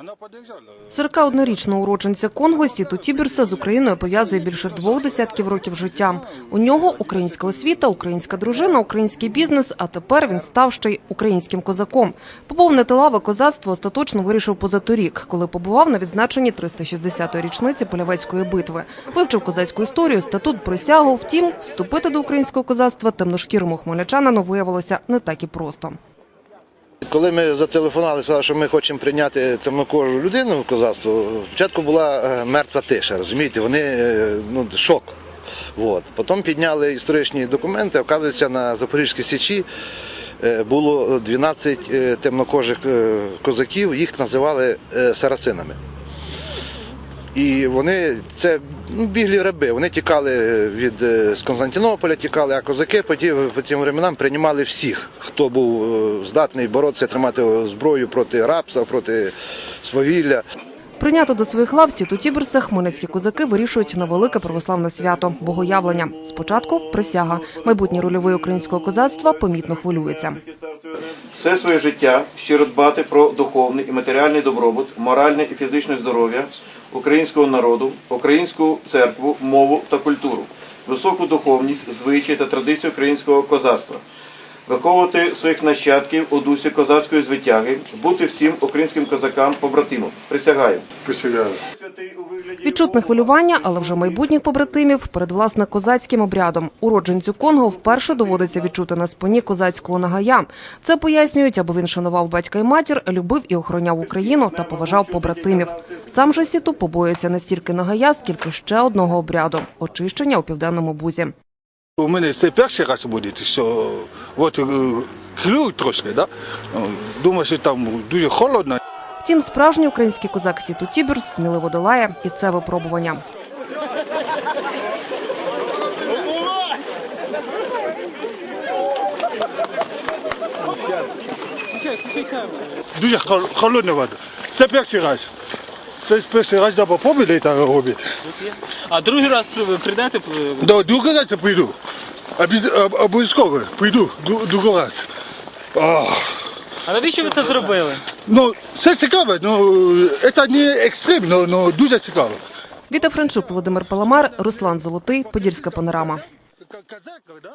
Она подъезжала. 41-річного уродженця Конго Сіту Тібірса з Україною пов'язує більше двох десятків років життя. У нього українська освіта, українська дружина, український бізнес, а тепер він став ще й українським козаком. Поповнити лави козацтва остаточно вирішив позаторік, коли побував на відзначенні 360-ї річниці Полявецької битви. Вивчив козацьку історію, статут присягу. Втім, вступити до українського козацтва темношкірому хмельничанину виявилося не так і просто. Коли ми зателефонували, сказали, що ми хочемо прийняти темнокожу людину в козацтво, спочатку була е, мертва тиша, розумієте, вони е, ну, шок. От. Потім підняли історичні документи, оказується, на Запорізькій Січі е, було 12 е, темнокожих козаків, їх називали сарацинами. І вони це ну, біглі раби. Вони тікали від е, з Константинополя, тікали, а козаки по тим, по тим временам приймали всіх, хто був е, здатний боротися, тримати зброю проти рабства, проти свавілля. Прийняти до своїх лав Сіту Тіберса хмельницькі козаки вирішують на велике православне свято – богоявлення. Спочатку – присяга. Майбутній рольовий українського козацтва помітно хвилюється. Все своє життя щиро дбати про духовний і матеріальний добробут, моральне і фізичне здоров'я українського народу, українську церкву, мову та культуру, високу духовність, звичаї та традиції українського козацтва, виховувати своїх нащадків у дусі козацької звитяги, бути всім українським козакам побратимом. Присягаю. Присягаю. Відчутне хвилювання, але вже майбутніх побратимів перед власне козацьким обрядом. Уродженцю Конго вперше доводиться відчути на спині козацького нагая. Це пояснюють, аби він шанував батька і матір, любив і охороняв Україну та поважав побратимів. Сам же Сіту побоюється не стільки нагая, скільки ще одного обряду – очищення у південному бузі. У мене це перший раз буде, що от клюють трошки, да? Думаю, що там дуже холодно. Втім, справжній український козак Сіту Тіберс сміливо долає і це випробування. Дуже холодна вода. Це перший раз. Це перший раз треба попробувати це робити. А другий раз прийдете? ви- До другого разу прийду. Обов'язково прийду ду- другий раз. А, А навіщо ви це зробили? Ну, це цікаво, ну, це не екстрим, але ну, дуже цікаво. Віта Франчук, Володимир Паламар, Руслан Золотий, Подільська панорама. Да?